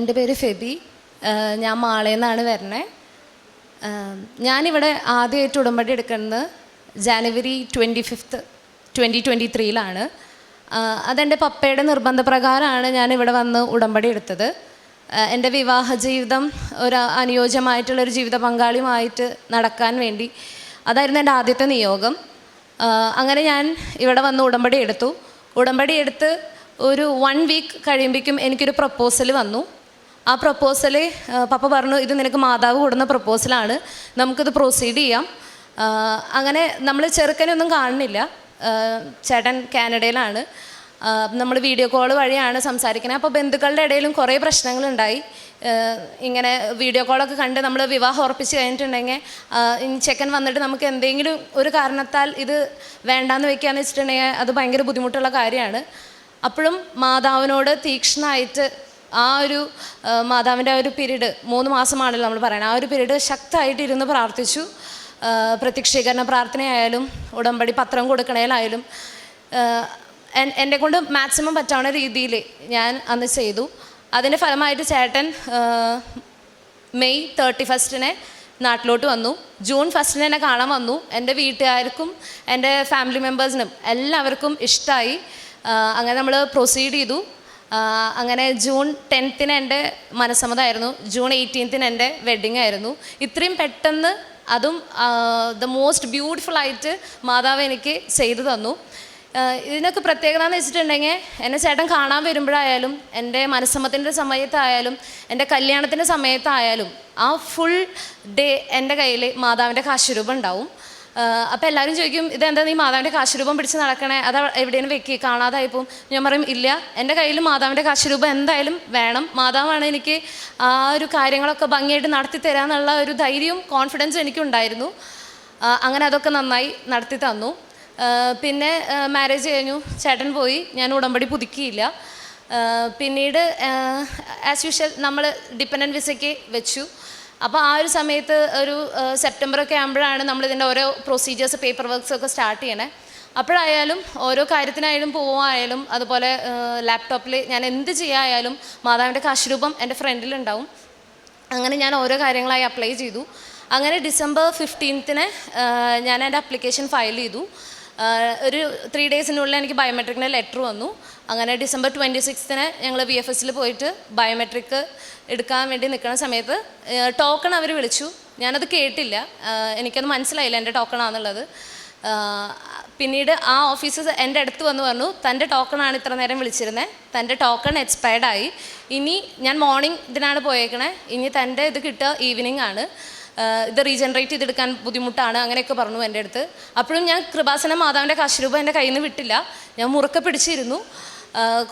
എന്റെ പേര് ഫെബി. ഞാൻ മാളയിൽ നിന്നാണ് വരണേ ഞാനിവിടെ ആദ്യമായിട്ട് ഉടമ്പടി എടുക്കുന്നത് January twenty fifth twenty twenty ത്രീയിലാണ്. അതെന്റെ പപ്പയുടെ നിർബന്ധപ്രകാരമാണ് ഞാനിവിടെ വന്ന് ഉടമ്പടി എടുത്തത്. എന്റെ വിവാഹ ജീവിതം ഒരു അനുയോജ്യമായിട്ടുള്ളൊരു ജീവിത പങ്കാളിയുമായിട്ട് നടക്കാൻ വേണ്ടി അതായിരുന്നു എന്റെ ആദ്യത്തെ നിയോഗം. അങ്ങനെ ഞാൻ ഇവിടെ വന്ന് ഉടമ്പടി എടുത്തു. ഉടമ്പടി എടുത്ത് ഒരു വൺ വീക്ക് കഴിയുമ്പോഴേക്കും എനിക്കൊരു പ്രപ്പോസൽ വന്നു. ആ പ്രപ്പോസൽ പപ്പ പറഞ്ഞു ഇത് നിനക്ക് മാതാവ് കൊടുന്ന പ്രപ്പോസലാണ് നമുക്കിത് പ്രൊസീഡ് ചെയ്യാം. അങ്ങനെ നമ്മൾ ചെറുക്കനൊന്നും കാണുന്നില്ല. ചേട്ടൻ കാനഡയിലാണ്. നമ്മൾ വീഡിയോ കോൾ വഴിയാണ് സംസാരിക്കുന്നത് അപ്പോൾ ബന്ധുക്കളുടെ ഇടയിലും കുറേ പ്രശ്നങ്ങളുണ്ടായി. ഇങ്ങനെ വീഡിയോ കോളൊക്കെ കണ്ട് നമ്മൾ വിവാഹം ഉറപ്പിച്ച് കഴിഞ്ഞിട്ടുണ്ടെങ്കിൽ ചെക്കൻ വന്നിട്ട് നമുക്ക് എന്തെങ്കിലും ഒരു കാരണത്താൽ ഇത് വേണ്ടാന്ന് വെക്കുകയെന്ന് വെച്ചിട്ടുണ്ടെങ്കിൽ അത് ഭയങ്കര ബുദ്ധിമുട്ടുള്ള കാര്യമാണ്. അപ്പോഴും മാതാവിനോട് തീക്ഷ്ണമായിട്ട് ആ ഒരു മാതാവിന്റെ ആ ഒരു പീരീഡ് മൂന്ന് മാസമാണല്ലോ നമ്മൾ പറയുന്നത്. ആ ഒരു പീരീഡ് ശക്തമായിട്ട് ഇരുന്ന് പ്രാർത്ഥിച്ചു പ്രത്യക്ഷീകരണ പ്രാർത്ഥനയായാലും ഉടമ്പടി പത്രം കൊടുക്കണേലായാലും എന്റെ കൊണ്ട് മാക്സിമം പറ്റാവുന്ന രീതിയിൽ ഞാൻ അന്ന് ചെയ്തു. അതിന്റെ ഫലമായിട്ട് ചേട്ടൻ മെയ് തേർട്ടി ഫസ്റ്റിനെ നാട്ടിലോട്ട് വന്നു. ജൂൺ ഫസ്റ്റിന് എന്നെ കാണാൻ വന്നു. എന്റെ വീട്ടുകാർക്കും എന്റെ ഫാമിലി മെമ്പേഴ്സിനും എല്ലാവർക്കും ഇഷ്ടമായി അങ്ങനെ നമ്മൾ പ്രൊസീഡ് ചെയ്തു. അങ്ങനെ ജൂൺ ടെൻത്തിന് എന്റെ മനസ്സമ്മതമായിരുന്നു. ജൂൺ എയ്റ്റീൻത്തിന് എന്റെ വെഡ്ഡിങ് ആയിരുന്നു. ഇത്രയും പെട്ടെന്ന് അതും ദ മോസ്റ്റ് ബ്യൂട്ടിഫുൾ ആയിട്ട് മാതാവ് എനിക്ക് ചെയ്തു തന്നു. ഇതിനൊക്കെ പ്രത്യേകത എന്ന് വെച്ചിട്ടുണ്ടെങ്കിൽ എന്നെ ചേട്ടൻ കാണാൻ വരുമ്പോഴായാലും എന്റെ മനസ്സമ്മത്തിന്റെ സമയത്തായാലും എന്റെ കല്യാണത്തിന്റെ സമയത്തായാലും ആ ഫുൾ ഡേ എന്റെ കയ്യിൽ മാതാവിന്റെ കാശുരൂപം ഉണ്ടാവും. അപ്പോൾ എല്ലാവരും ചോദിക്കും ഇതെന്താ നീ മാതാവിന്റെ കാശുരൂപം പിടിച്ച് നടക്കണേ? അത് എവിടെയും വെക്കി? കാണാതായി പോകും ഞാൻ പറയും ഇല്ല. എന്റെ കയ്യിൽ മാതാവിന്റെ കാശുരൂപം എന്തായാലും വേണം. മാതാവാണ് എനിക്ക് ആ ഒരു കാര്യങ്ങളൊക്കെ ഭംഗിയായിട്ട് നടത്തി തരാമെന്നുള്ള ഒരു ധൈര്യവും കോൺഫിഡൻസും എനിക്കുണ്ടായിരുന്നു. അങ്ങനെ അതൊക്കെ നന്നായി നടത്തി തന്നു. പിന്നെ മാരേജ് കഴിഞ്ഞു. ചേട്ടൻ പോയി. ഞാൻ ഉടമ്പടി പുതുക്കിയില്ല. പിന്നീട് ആസ് യൂഷ്വൽ നമ്മൾ ഡിപ്പെൻഡന്റ് വിസയ്ക്ക് വെച്ചു. അപ്പോൾ ആ ഒരു സമയത്ത് ഒരു സെപ്റ്റംബറൊക്കെ ആകുമ്പോഴാണ് ഇതിന്റെ ഓരോ പ്രൊസീജിയേഴ്സ് പേപ്പർ വർക്ക്സ് ഒക്കെ സ്റ്റാർട്ട് ചെയ്യണേ. അപ്പോഴായാലും ഓരോ കാര്യത്തിനായാലും പോവായാലും അതുപോലെ ലാപ്ടോപ്പിൽ ഞാൻ എന്ത് ചെയ്യായാലും മാതാവിന്റെ കാശുരൂപം എന്റെ ഫ്രണ്ടിലുണ്ടാവും. അങ്ങനെ ഞാൻ ഓരോ കാര്യങ്ങളായി അപ്ലൈ ചെയ്തു. അങ്ങനെ ഡിസംബർ ഫിഫ്റ്റീൻത്തിന് ഞാൻ എന്റെ അപ്ലിക്കേഷൻ ഫയൽ ചെയ്തു. ഒരു ത്രീ ഡേയ്സിനുള്ളിൽ എനിക്ക് ബയോമെട്രിക്കിന്റെ ലെറ്റർ വന്നു. അങ്ങനെ ഡിസംബർ ട്വന്റി സിക്സ്തിന് ഞങ്ങൾ വി എഫ് എസിൽ പോയിട്ട് ബയോമെട്രിക് എടുക്കാൻ വേണ്ടി നിൽക്കുന്ന സമയത്ത് ടോക്കൺ അവർ വിളിച്ചു. ഞാനത് കേട്ടില്ല. എനിക്കത് മനസ്സിലായില്ല എന്റെ ടോക്കൺ ആണെന്നുള്ളത് പിന്നീട് ആ ഓഫീസർ എന്റെ അടുത്ത് വന്ന് പറഞ്ഞു തന്റെ ടോക്കണാണ് ഇത്ര നേരം വിളിച്ചിരുന്നത് തന്റെ ടോക്കൺ എക്സ്പയർഡായി ഇനി ഞാൻ മോർണിംഗ് ഇതിനാണ് പോയേക്കണേ. ഇനി തന്റെ ഇത് കിട്ടുക ഈവനിങ് ആണ്. ഇത് റീജനറേറ്റ് ചെയ്തെടുക്കാൻ ബുദ്ധിമുട്ടാണ് അങ്ങനെയൊക്കെ പറഞ്ഞു എന്റെ അടുത്ത്. അപ്പോഴും ഞാൻ കൃപാസന മാതാവിന്റെ കാശരൂപം എന്റെ കയ്യിൽ നിന്ന് വിട്ടില്ല. ഞാൻ മുറുക്കെ പിടിച്ചിരുന്നു.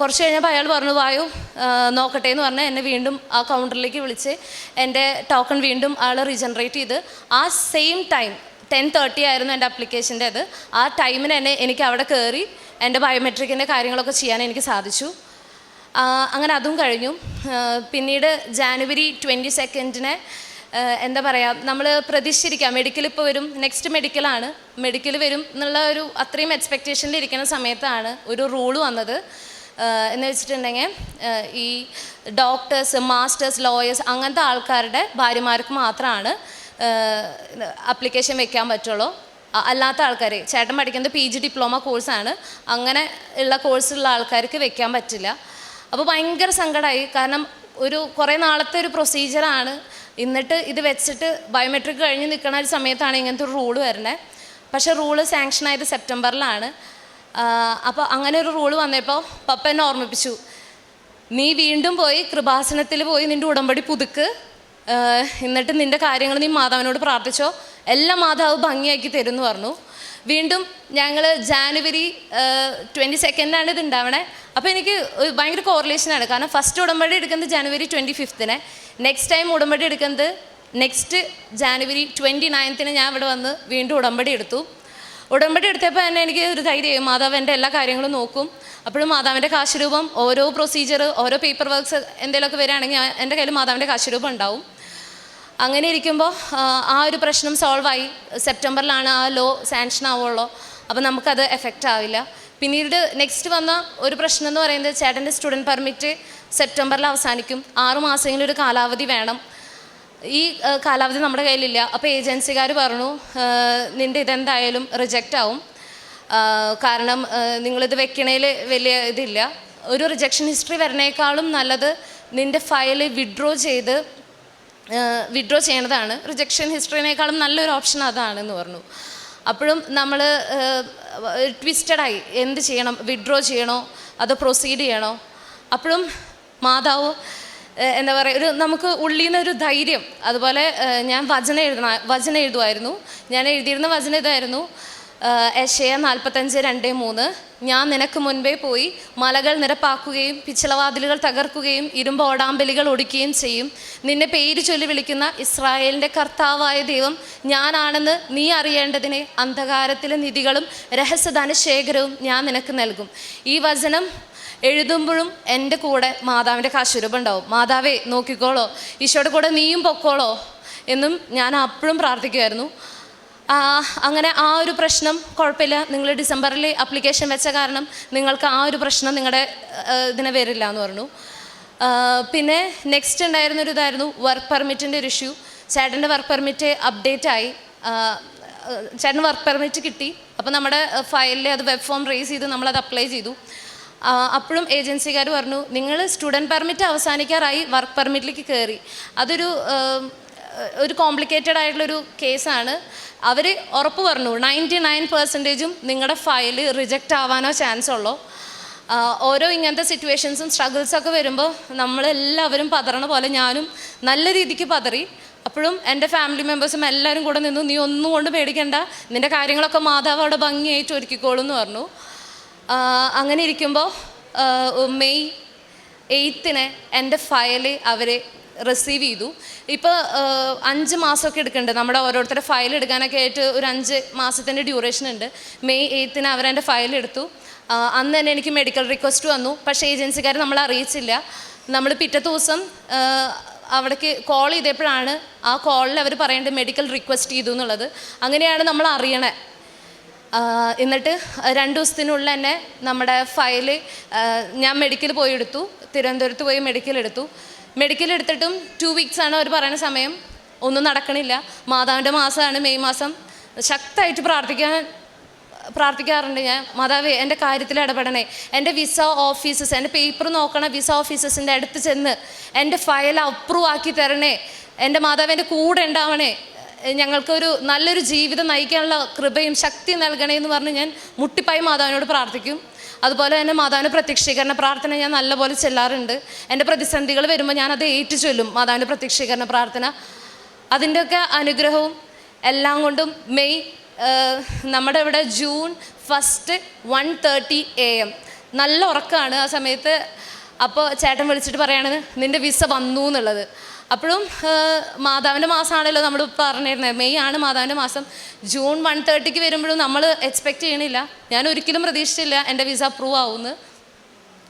കുറച്ച് കഴിഞ്ഞപ്പോൾ അയാൾ പറഞ്ഞു വായു നോക്കട്ടെ എന്ന് പറഞ്ഞ് എന്നെ വീണ്ടും ആ കൗണ്ടറിലേക്ക് വിളിച്ച് എന്റെ ടോക്കൺ വീണ്ടും ആൾ റീജനറേറ്റ് ചെയ്ത്. ആ സെയിം ടൈം ടെൻ തേർട്ടി ആയിരുന്നു എന്റെ അപ്ലിക്കേഷന്റെ അത്. ആ ടൈമിന് എന്നെ എനിക്ക് അവിടെ കയറി എന്റെ ബയോമെട്രിക്കിന്റെ കാര്യങ്ങളൊക്കെ ചെയ്യാൻ എനിക്ക് സാധിച്ചു. അങ്ങനെ അതും കഴിഞ്ഞു. പിന്നീട് ജാനുവരി ട്വന്റി സെക്കൻഡിന് എന്താ പറയുക നമ്മൾ പ്രതീക്ഷിച്ചിരിക്കുക മെഡിക്കൽ ഇപ്പോൾ വരും നെക്സ്റ്റ് മെഡിക്കലാണ് മെഡിക്കൽ വരും എന്നുള്ള ഒരു അത്രയും എക്സ്പെക്റ്റേഷനിൽ ഇരിക്കുന്ന സമയത്താണ് ഒരു റൂൾ വന്നത്. എന്ന് വെച്ചിട്ടുണ്ടെങ്കിൽ ഈ ഡോക്ടേഴ്സ് മാസ്റ്റേഴ്സ് ലോയേഴ്സ് അങ്ങനത്തെ ആൾക്കാരുടെ ഭാര്യമാർക്ക് മാത്രമാണ് അപ്ലിക്കേഷൻ വെക്കാൻ പറ്റുള്ളൂ. അല്ലാത്ത ആൾക്കാർ ചേട്ടൻ പഠിക്കുന്നത് പി ജി ഡിപ്ലോമ കോഴ്സാണ് അങ്ങനെ ഉള്ള കോഴ്സുള്ള ആൾക്കാർക്ക് വെക്കാൻ പറ്റില്ല. അപ്പോൾ ഭയങ്കര സങ്കടമായി കാരണം ഒരു കുറേ നാളത്തെ ഒരു പ്രൊസീജിയറാണ് എന്നിട്ട് ഇത് വെച്ചിട്ട് ബയോമെട്രിക് കഴിഞ്ഞ് നിൽക്കുന്ന ഒരു സമയത്താണ് ഇങ്ങനത്തെ ഒരു റൂൾ വരുന്നത് പക്ഷേ റൂൾ സാങ്ഷൻ ആയത് സെപ്റ്റംബറിലാണ്. അപ്പോൾ അങ്ങനെ ഒരു റൂൾ വന്നപ്പോൾ പപ്പ എന്നെ ഓർമ്മിപ്പിച്ചു. നീ വീണ്ടും പോയി കൃപാസനത്തിൽ പോയി നിന്റെ ഉടമ്പടി പുതുക്ക്. എന്നിട്ട് നിന്റെ കാര്യങ്ങൾ നീ മാതാവിനോട് പ്രാർത്ഥിച്ചോ. എല്ലാം മാതാവ് ഭംഗിയാക്കി തരുമെന്ന് പറഞ്ഞു. വീണ്ടും ഞങ്ങൾ ജാനുവരി ട്വന്റി സെക്കൻഡാണ് ഇത് ഉണ്ടാവണേ അപ്പോൾ എനിക്ക് ഭയങ്കര കോറിലേഷനാണ് കാരണം ഫസ്റ്റ് ഉടമ്പടി എടുക്കുന്നത് ജാനുവരി ട്വന്റി ഫിഫ്തിന് നെക്സ്റ്റ് ടൈം ഉടമ്പടി എടുക്കുന്നത് നെക്സ്റ്റ് ജാനുവരി ട്വന്റി നയൻത്തിന് ഞാൻ ഇവിടെ വന്ന് വീണ്ടും ഉടമ്പടി എടുത്തു. ഉടമ്പടി എടുത്തപ്പോൾ തന്നെ എനിക്ക് ഒരു ധൈര്യം മാതാവ് എന്റെ എല്ലാ കാര്യങ്ങളും നോക്കും. അപ്പോഴും മാതാവിന്റെ കാശുരൂപം ഓരോ പ്രൊസീജിയർ ഓരോ പേപ്പർ വർക്ക്സ് എന്തെങ്കിലുമൊക്കെ വരികയാണെങ്കിൽ എന്റെ കയ്യിൽ മാതാവിന്റെ കാശുരൂപം ഉണ്ടാവും. അങ്ങനെ ഇരിക്കുമ്പോൾ ആ ഒരു പ്രശ്നം സോൾവ് ആയി. സെപ്റ്റംബറിലാണ് ആ ലോ സാങ്ഷൻ ആവുള്ളൂ. അപ്പോൾ നമുക്കത് എഫക്റ്റ് ആവില്ല. പിന്നീട് നെക്സ്റ്റ് വന്ന ഒരു പ്രശ്നം എന്ന് പറയുന്നത് ചേട്ടന്റെ സ്റ്റുഡന്റ് പെർമിറ്റ് സെപ്റ്റംബറിൽ അവസാനിക്കും. ആറ് മാസമെങ്കിലും ഒരു കാലാവധി വേണം. ഈ കാലാവധി നമ്മുടെ കയ്യിലില്ല. അപ്പോൾ ഏജൻസിക്കാർ പറഞ്ഞു നിന്റെ ഇതെന്തായാലും റിജക്റ്റ് ആവും. കാരണം നിങ്ങളിത് വെക്കണേൽ വലിയ ഇതില്ല. ഒരു റിജക്ഷൻ ഹിസ്റ്ററി വരണേക്കാളും നല്ലത് നിന്റെ ഫയൽ വിഡ്രോ ചെയ്ത് വിഡ്രോ ചെയ്യണതാണ്. റിജക്ഷൻ ഹിസ്റ്ററിനേക്കാളും നല്ലൊരു ഓപ്ഷൻ അതാണെന്ന് പറഞ്ഞു. അപ്പോഴും നമ്മൾ ട്വിസ്റ്റഡായി എന്ത് ചെയ്യണം? വിഡ്രോ ചെയ്യണോ? അതോ പ്രൊസീഡ് ചെയ്യണോ? അപ്പോഴും മാതാവ് എന്താ പറയുക ഒരു നമുക്ക് ഉള്ളിൽ നിന്നൊരു ധൈര്യം. അതുപോലെ ഞാൻ വചന എഴുതണ വചന എഴുതുമായിരുന്നു. ഞാൻ എഴുതിയിരുന്ന വചന ഇതായിരുന്നു. എഷയ നാൽപ്പത്തഞ്ച് രണ്ട് മൂന്ന്. ഞാൻ നിനക്ക് മുൻപേ പോയി മലകൾ നിരപ്പാക്കുകയും പിച്ചളവാതിലുകൾ തകർക്കുകയും ഇരുമ്പ് ഓടാമ്പലികൾ ഒടിക്കുകയും ചെയ്യും. നിന്നെ പേര് ചൊല്ലി വിളിക്കുന്ന ഇസ്രായേലിന്റെ കർത്താവായ ദൈവം ഞാനാണെന്ന് നീ അറിയേണ്ടതിനെ അന്ധകാരത്തിലെ നിധികളും രഹസ്യധന ശേഖരവും ഞാൻ നിനക്ക് നൽകും. ഈ വചനം എഴുതുമ്പോഴും എന്റെ കൂടെ മാതാവിന്റെ കാശുരൂപുണ്ടാവും മാതാവേ നോക്കിക്കോളോ. ഈശോയുടെ കൂടെ നീയും പൊക്കോളോ എന്നും ഞാൻ അപ്പോഴും പ്രാർത്ഥിക്കുമായിരുന്നു. അങ്ങനെ ആ ഒരു പ്രശ്നം കുഴപ്പമില്ല. നിങ്ങൾ ഡിസംബറിൽ അപ്ലിക്കേഷൻ വെച്ച കാരണം നിങ്ങൾക്ക് ആ ഒരു പ്രശ്നം നിങ്ങളുടെ ഇതിനെ വരില്ല എന്ന് പറഞ്ഞു. പിന്നെ നെക്സ്റ്റ് ഉണ്ടായിരുന്ന ഒരു ഇതായിരുന്നു വർക്ക് പെർമിറ്റിന്റെ ഒരു ഇഷ്യൂ ചേട്ടന്റെ വർക്ക് പെർമിറ്റ് അപ്ഡേറ്റ് ആയി. ചേട്ടൻ വർക്ക് പെർമിറ്റ് കിട്ടി. അപ്പോൾ നമ്മുടെ ഫയലിൽ അത് വെബ് ഫോം റേസ് ചെയ്ത്. നമ്മളത് അപ്ലൈ ചെയ്തു. അപ്പോഴും ഏജൻസിക്കാർ പറഞ്ഞു നിങ്ങൾ സ്റ്റുഡന്റ് പെർമിറ്റ് അവസാനിക്കാറായി വർക്ക് പെർമിറ്റിലേക്ക് കയറി അതൊരു ഒരു കോംപ്ലിക്കേറ്റഡ് ആയിട്ടുള്ളൊരു കേസാണ് അവർ ഉറപ്പ് പറഞ്ഞു നയന്റി നയൻ പെർസെന്റേജും നിങ്ങളുടെ ഫയൽ റിജക്റ്റ് ആവാനോ ചാൻസ് ഉള്ളോ. ഓരോ ഇങ്ങനത്തെ സിറ്റുവേഷൻസും സ്ട്രഗിൾസൊക്കെ വരുമ്പോൾ നമ്മളെല്ലാവരും പതറണ പോലെ ഞാനും നല്ല രീതിക്ക് പതറി. അപ്പോഴും എന്റെ ഫാമിലി മെമ്പേഴ്സും എല്ലാവരും കൂടെ നിന്നു നീ ഒന്നും കൊണ്ട് പേടിക്കണ്ട നിന്റെ കാര്യങ്ങളൊക്കെ മാതാവ് അവിടെ ഭംഗിയായിട്ട് ഒരുക്കിക്കോളും എന്ന് പറഞ്ഞു. അങ്ങനെ ഇരിക്കുമ്പോൾ മെയ് എയ്ത്തിന് എന്റെ ഫയൽ അവർ റിസീവ് ചെയ്തു. ഇപ്പോൾ അഞ്ച് മാസമൊക്കെ എടുക്കുന്നുണ്ട് നമ്മുടെ ഓരോരുത്തരുടെ ഫയൽ എടുക്കാനൊക്കെ ആയിട്ട് ഒരു അഞ്ച് മാസത്തിന്റെ ഡ്യൂറേഷൻ ഉണ്ട്. മെയ് എയ്ത്തിന് അവരെന്റെ ഫയൽ എടുത്തു. അന്ന് തന്നെ എനിക്ക് മെഡിക്കൽ റിക്വസ്റ്റ് വന്നു. പക്ഷേ ഏജൻസിക്കാർ നമ്മളെ അറിയിച്ചില്ല. നമ്മൾ പിറ്റത്തെ ദിവസം അവിടേക്ക് കോൾ ചെയ്തപ്പോഴാണ് ആ കോളിൽ അവർ പറയേണ്ടത് മെഡിക്കൽ റിക്വസ്റ്റ് ചെയ്തു എന്നുള്ളത്. അങ്ങനെയാണ് നമ്മൾ അറിയണേ. എന്നിട്ട് രണ്ട് ദിവസത്തിനുള്ളിൽ തന്നെ നമ്മുടെ ഫയൽ ഞാൻ മെഡിക്കൽ പോയി എടുത്തു. തിരുവനന്തപുരത്ത് പോയി മെഡിക്കൽ എടുത്തു. മെഡിക്കൽ എടുത്തിട്ടും ടു വീക്സ് ആണ് അവർ പറയുന്ന സമയം. ഒന്നും നടക്കണില്ല. മാതാവിന്റെ മാസമാണ് മെയ് മാസം. ശക്തമായിട്ട് പ്രാർത്ഥിക്കാൻ പ്രാർത്ഥിക്കാറുണ്ട് ഞാൻ. മാതാവ് എന്റെ കാര്യത്തിൽ ഇടപെടണേ. എന്റെ വിസ ഓഫീസസ് എന്റെ പേപ്പർ നോക്കണ വിസ ഓഫീസസിന്റെ അടുത്ത് ചെന്ന് എന്റെ ഫയൽ അപ്രൂവ് ആക്കി തരണേ. എന്റെ മാതാവ് എന്റെ കൂടെ ഉണ്ടാവണേ. ഞങ്ങൾക്കൊരു നല്ലൊരു ജീവിതം നയിക്കാനുള്ള കൃപയും ശക്തി നൽകണേ എന്ന് പറഞ്ഞ് ഞാൻ മുട്ടിപ്പായി മാതാവിനോട് പ്രാർത്ഥിക്കും. അതുപോലെ തന്നെ മാതാവിന്റെ പ്രത്യക്ഷീകരണ പ്രാർത്ഥന ഞാൻ നല്ലപോലെ ചെല്ലാറുണ്ട്. എന്റെ പ്രതിസന്ധികൾ വരുമ്പോൾ ഞാൻ അത് ഏറ്റു ചൊല്ലും മാതാവിന്റെ പ്രത്യക്ഷീകരണ പ്രാർത്ഥന. അതിന്റെയൊക്കെ അനുഗ്രഹവും എല്ലാം കൊണ്ടും മെയ് നമ്മുടെ ഇവിടെ June first one thirty A M. നല്ല ഉറക്കമാണ് ആ സമയത്ത്. അപ്പോൾ ചേട്ടൻ വിളിച്ചിട്ട് പറയാണ് നിന്റെ വിസ വന്നു എന്നുള്ളത്. അപ്പോഴും മാതാവിന്റെ മാസമാണല്ലോ നമ്മൾ പറഞ്ഞിരുന്നത്. മെയ് ആണ് മാതാവിന്റെ മാസം. ജൂൺ വൺ തേർട്ടിക്ക് വരുമ്പോഴും നമ്മൾ എക്സ്പെക്റ്റ് ചെയ്യണില്ല. ഞാൻ ഒരിക്കലും പ്രതീക്ഷിച്ചില്ല എന്റെ വിസ അപ്രൂവ് ആവുമെന്ന്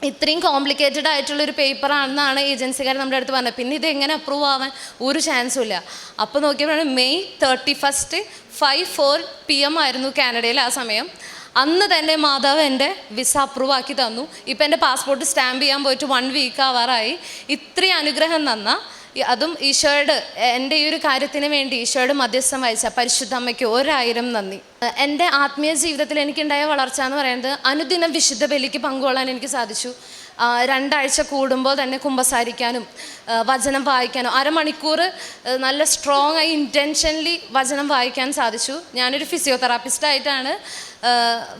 ഇത്രയും കോംപ്ലിക്കേറ്റഡ് ആയിട്ടുള്ളൊരു പേപ്പറാണെന്നാണ് ഏജൻസിക്കാർ നമ്മുടെ അടുത്ത് പറഞ്ഞത്. പിന്നെ ഇത് എങ്ങനെ അപ്രൂവ് ആവാൻ ഒരു ചാൻസും ഇല്ല. അപ്പോൾ നോക്കിയപ്പോഴാണ് May thirty first five four P M ആയിരുന്നു കാനഡയിൽ ആ സമയം. അന്ന് തന്നെ മാതാവ് എന്റെ വിസ അപ്രൂവ് ആക്കി തന്നു. ഇപ്പം എന്റെ പാസ്പോർട്ട് സ്റ്റാമ്പ് ചെയ്യാൻ പോയിട്ട് വൺ വീക്ക് ആവാറായി. ഇത്രയും അനുഗ്രഹം തന്ന ഈ- അതും ഈശോയുടെ എന്റെ ഈ ഒരു കാര്യത്തിന് വേണ്ടി ഈശോയുടെ മധ്യസ്ഥം വഹിച്ച പരിശുദ്ധ അമ്മയ്ക്ക് ഒരായിരം നന്ദി. എന്റെ ആത്മീയ ജീവിതത്തിൽ എനിക്കുണ്ടായ വളർച്ച എന്ന് പറയുന്നത് അനുദിനം വിശുദ്ധ ബലിക്ക് പങ്കുകൊള്ളാൻ എനിക്ക് സാധിച്ചു. രണ്ടാഴ്ച കൂടുമ്പോൾ തന്നെ കുമ്പസാരിക്കാനും വചനം വായിക്കാനും അരമണിക്കൂർ നല്ല സ്ട്രോങ് ആയി ഇന്റൻഷനലി വചനം വായിക്കാൻ സാധിച്ചു. ഞാനൊരു ഫിസിയോതെറാപ്പിസ്റ്റായിട്ടാണ്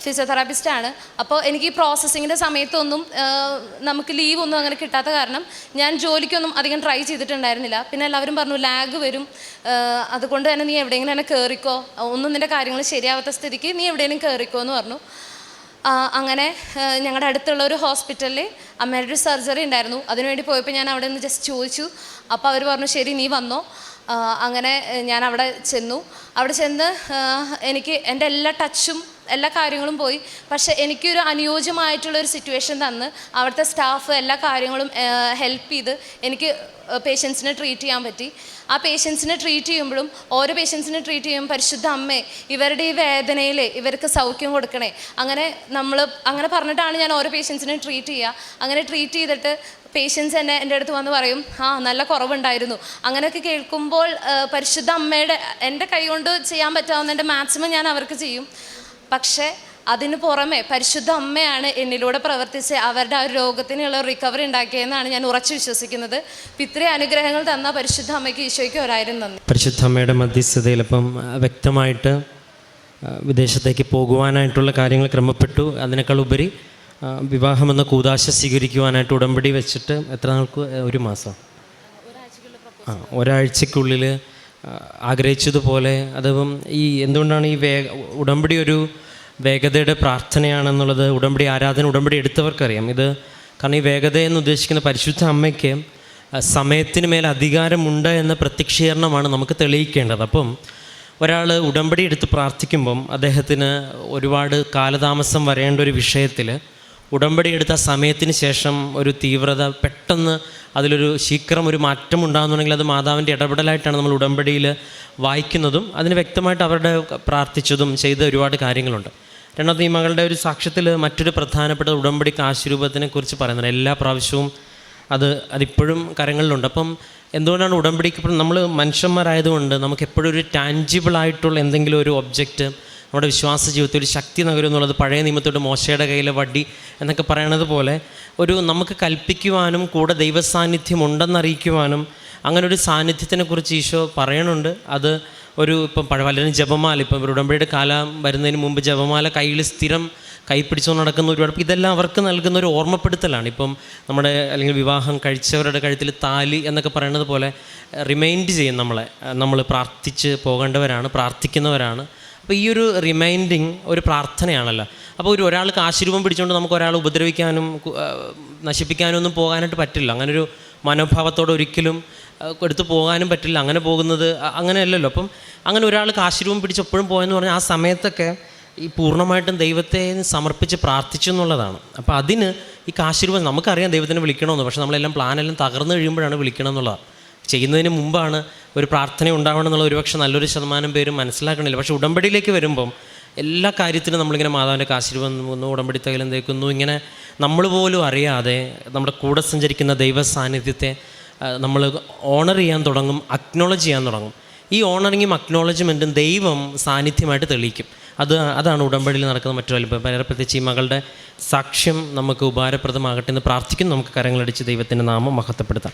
ഫിസിയോതെറാപ്പിസ്റ്റാണ്. അപ്പോൾ എനിക്ക് ഈ പ്രോസസ്സിങ്ങിന്റെ സമയത്തൊന്നും നമുക്ക് ലീവ് ഒന്നും അങ്ങനെ കിട്ടാത്ത കാരണം ഞാൻ ജോലിക്കൊന്നും അധികം ട്രൈ ചെയ്തിട്ടുണ്ടായിരുന്നില്ല. പിന്നെ എല്ലാവരും പറഞ്ഞു ലാഗ് വരും. അതുകൊണ്ട് തന്നെ നീ എവിടെയെങ്കിലും തന്നെ കയറിക്കോ ഒന്നും നിന്റെ കാര്യങ്ങൾ ശരിയാവാത്ത സ്ഥിതിക്ക് നീ എവിടെയെങ്കിലും കയറിക്കോ എന്ന് പറഞ്ഞു. അങ്ങനെ ഞങ്ങളുടെ അടുത്തുള്ള ഒരു ഹോസ്പിറ്റലിൽ അമ്മയുടെ ഒരു സർജറി ഉണ്ടായിരുന്നു. അതിനുവേണ്ടി പോയപ്പോൾ ഞാൻ അവിടെ നിന്ന് ജസ്റ്റ് ചോദിച്ചു. അപ്പോൾ അവർ പറഞ്ഞു ശരി നീ വന്നോ. അങ്ങനെ ഞാൻ അവിടെ ചെന്നു. അവിടെ ചെന്ന് എനിക്ക് എന്റെ എല്ലാ ടച്ചും എല്ലാ കാര്യങ്ങളും പോയി. പക്ഷേ എനിക്കൊരു അനുയോജ്യമായിട്ടുള്ള ഒരു സിറ്റുവേഷൻ തന്ന്. അവിടുത്തെ സ്റ്റാഫ് എല്ലാ കാര്യങ്ങളും ഹെൽപ്പ് ചെയ്ത് എനിക്ക് പേഷ്യൻസിനെ ട്രീറ്റ് ചെയ്യാൻ പറ്റി. ആ പേഷ്യൻസിനെ ട്രീറ്റ് ചെയ്യുമ്പോഴും ഓരോ പേഷ്യൻസിനെ ട്രീറ്റ് ചെയ്യുമ്പോൾ പരിശുദ്ധ അമ്മേ ഇവരുടെ ഈ വേദനയിൽ ഇവർക്ക് സൗഖ്യം കൊടുക്കണേ. അങ്ങനെ നമ്മൾ അങ്ങനെ പറഞ്ഞിട്ടാണ് ഞാൻ ഓരോ പേഷ്യൻസിനെ ട്രീറ്റ് ചെയ്യുക. അങ്ങനെ ട്രീറ്റ് ചെയ്തിട്ട് പേഷ്യൻസ് എന്നെ എന്റെ അടുത്ത് വന്ന് പറയും ആ നല്ല കുറവുണ്ടായിരുന്നു. അങ്ങനെയൊക്കെ കേൾക്കുമ്പോൾ പരിശുദ്ധ അമ്മയുടെ എന്റെ കൈ കൊണ്ട് ചെയ്യാൻ പറ്റാവുന്നതിന്റെ മാക്സിമം ഞാൻ അവർക്ക് ചെയ്യും. പക്ഷേ അതിന് പുറമെ പരിശുദ്ധ അമ്മയാണ് എന്നിലൂടെ പ്രവർത്തിച്ച് അവരുടെ ആ ഒരു രോഗത്തിനുള്ള റിക്കവറി ഉണ്ടാക്കിയെന്നാണ് ഞാൻ ഉറച്ചു വിശ്വസിക്കുന്നത്. ഇത്രയും അനുഗ്രഹങ്ങൾ തന്ന പരിശുദ്ധ അമ്മയ്ക്ക് ഈശോയ്ക്ക് ഒരായിരം നന്ദി. പരിശുദ്ധ അമ്മയുടെ മധ്യസ്ഥതയിൽ ഇപ്പം വ്യക്തമായിട്ട് വിദേശത്തേക്ക് പോകുവാനായിട്ടുള്ള കാര്യങ്ങൾ ക്രമപ്പെട്ടു. അതിനേക്കാൾ ഉപരി വിവാഹമെന്ന കൂതാശ സ്വീകരിക്കുവാനായിട്ട് ഉടമ്പടി വെച്ചിട്ട് എത്ര നാൾക്ക്? ഒരു മാസം. ആ ഒരാഴ്ചക്കുള്ളിൽ ആഗ്രഹിച്ചതുപോലെ അതും ഈ എന്തുകൊണ്ടാണ് ഈ വേഗ ഉടമ്പടി ഒരു വേഗതയുടെ പ്രാർത്ഥനയാണെന്നുള്ളത് ഉടമ്പടി ആരാധന ഉടമ്പടി എടുത്തവർക്കറിയാം. ഇത് കാരണം ഈ വേഗത എന്ന് ഉദ്ദേശിക്കുന്ന പരിശുദ്ധ അമ്മയ്ക്ക് സമയത്തിന് മേൽ അധികാരമുണ്ട് എന്ന പ്രത്യക്ഷീകരണമാണ് നമുക്ക് തെളിയിക്കേണ്ടത്. അപ്പം ഒരാൾ ഉടമ്പടി എടുത്ത് പ്രാർത്ഥിക്കുമ്പം അദ്ദേഹത്തിന് ഒരുപാട് കാലതാമസം വരേണ്ട ഒരു വിഷയത്തിൽ ഉടമ്പടി എടുത്ത സമയത്തിന് ശേഷം ഒരു തീവ്രത പെട്ടെന്ന് അതിലൊരു ശീക്രം ഒരു മാറ്റം ഉണ്ടാകുന്നുണ്ടെങ്കിൽ അത് മാതാവിന്റെ ഇടപെടലായിട്ടാണ് നമ്മൾ ഉടമ്പടിയിൽ വായിക്കുന്നതും അതിന് വ്യക്തമായിട്ട് അവരുടെ പ്രാർത്ഥിച്ചതും ചെയ്ത ഒരുപാട് കാര്യങ്ങളുണ്ട്. രണ്ടാമത് ഈ മകളുടെ ഒരു സാക്ഷ്യത്തിൽ മറ്റൊരു പ്രധാനപ്പെട്ട ഉടമ്പടി കാശുരൂപത്തിനെ കുറിച്ച് പറയുന്നുണ്ട്. എല്ലാ പ്രാവശ്യവും അത് അതിപ്പോഴും കരങ്ങളിലുണ്ട്. അപ്പം എന്തുകൊണ്ടാണ് ഉടമ്പടിക്ക് നമ്മൾ മനുഷ്യന്മാരായതുകൊണ്ട് നമുക്ക് എപ്പോഴും ഒരു ടാഞ്ചിബിൾ ആയിട്ടുള്ള എന്തെങ്കിലും ഒരു ഒബ്ജക്റ്റ് നമ്മുടെ വിശ്വാസ ജീവിതത്തിൽ ശക്തി നഗരം എന്നുള്ളത് പഴയ നിയമത്തോട് മോശയുടെ കയ്യിലെ വടി എന്നൊക്കെ പറയണത് പോലെ ഒരു നമുക്ക് കൽപ്പിക്കുവാനും കൂടെ ദൈവസാന്നിധ്യം ഉണ്ടെന്നറിയിക്കുവാനും അങ്ങനെ ഒരു സാന്നിധ്യത്തിനെ കുറിച്ച് ഈശോ പറയണുണ്ട്. അത് ഒരു ഇപ്പം പഴ പലരും ജപമാല ഇപ്പം ഉടമ്പടിയുടെ കാലം വരുന്നതിന് മുമ്പ് ജപമാല കയ്യിൽ സ്ഥിരം കൈ പിടിച്ചുകൊണ്ട് നടക്കുന്ന ഒരുപാട് ഇതെല്ലാം അവർക്ക് നൽകുന്ന ഒരു ഓർമ്മപ്പെടുത്തലാണ്. ഇപ്പം നമ്മുടെ അല്ലെങ്കിൽ വിവാഹം കഴിച്ചവരുടെ കഴുത്തിൽ താലി എന്നൊക്കെ പറയുന്നത് പോലെ റിമൈൻഡ് ചെയ്യും നമ്മളെ. നമ്മൾ പ്രാർത്ഥിച്ച് പോകേണ്ടവരാണ് പ്രാർത്ഥിക്കുന്നവരാണ്. അപ്പോൾ ഈ ഒരു റിമൈൻഡിങ് ഒരു പ്രാർത്ഥനയാണല്ലോ. അപ്പോൾ ഒരു ഒരാൾക്ക് ആശീർവം പിടിച്ചുകൊണ്ട് നമുക്ക് ഒരാൾ ഉപദ്രവിക്കാനും നശിപ്പിക്കാനും ഒന്നും പോകാനായിട്ട് പറ്റില്ല. അങ്ങനെ ഒരു മനോഭാവത്തോടെ ഒരിക്കലും എടുത്തു പോകാനും പറ്റില്ല. അങ്ങനെ പോകുന്നത് അങ്ങനെയല്ലല്ലോ. അപ്പം അങ്ങനെ ഒരാൾക്ക് ആശീർവം പിടിച്ച് എപ്പോഴും പോയെന്ന് പറഞ്ഞാൽ ആ സമയത്തൊക്കെ ഈ പൂർണമായിട്ടും ദൈവത്തെ സമർപ്പിച്ച് പ്രാർത്ഥിച്ചു എന്നുള്ളതാണ്. അപ്പോൾ അതിന് ഈ കാശീർവാദം നമുക്കറിയാം ദൈവത്തിനെ വിളിക്കണമെന്ന്. പക്ഷേ നമ്മളെല്ലാം പ്ലാനെല്ലാം തകർന്നു കഴിയുമ്പോഴാണ് വിളിക്കണം ചെയ്യുന്നതിന് മുമ്പാണ് ഒരു പ്രാർത്ഥന ഉണ്ടാവണം എന്നുള്ള ഒരുപക്ഷെ നല്ലൊരു ശതമാനം പേരും മനസ്സിലാക്കണില്ല. പക്ഷേ ഉടമ്പടിയിലേക്ക് വരുമ്പം എല്ലാ കാര്യത്തിനും നമ്മളിങ്ങനെ മാതാവിന്റെ ആശീർവദിക്കുന്നു ഉടമ്പടി തകലം തേക്കുന്നു ഇങ്ങനെ നമ്മൾ പോലും അറിയാതെ നമ്മുടെ കൂടെ സഞ്ചരിക്കുന്ന ദൈവ സാന്നിധ്യത്തെ നമ്മൾ ഓണർ ചെയ്യാൻ തുടങ്ങും അക്നോളജ് ചെയ്യാൻ തുടങ്ങും. ഈ ഓണറിങ്ങും അക്നോളജ്മെന്റും ദൈവം സാന്നിധ്യമായിട്ട് തെളിയിക്കും. അത് അതാണ് ഉടമ്പടിയിൽ നടക്കുന്ന മറ്റൊരു അത്ഭുതം. വളരെ പ്രത്യേകിച്ച് ഈ മകളുടെ സാക്ഷ്യം നമുക്ക് ഉപകാരപ്രദമാകട്ടെ എന്ന് പ്രാർത്ഥിക്കും നമുക്ക് കരങ്ങളടിച്ച് ദൈവത്തിന്റെ നാമം മഹത്വപ്പെടുത്താം.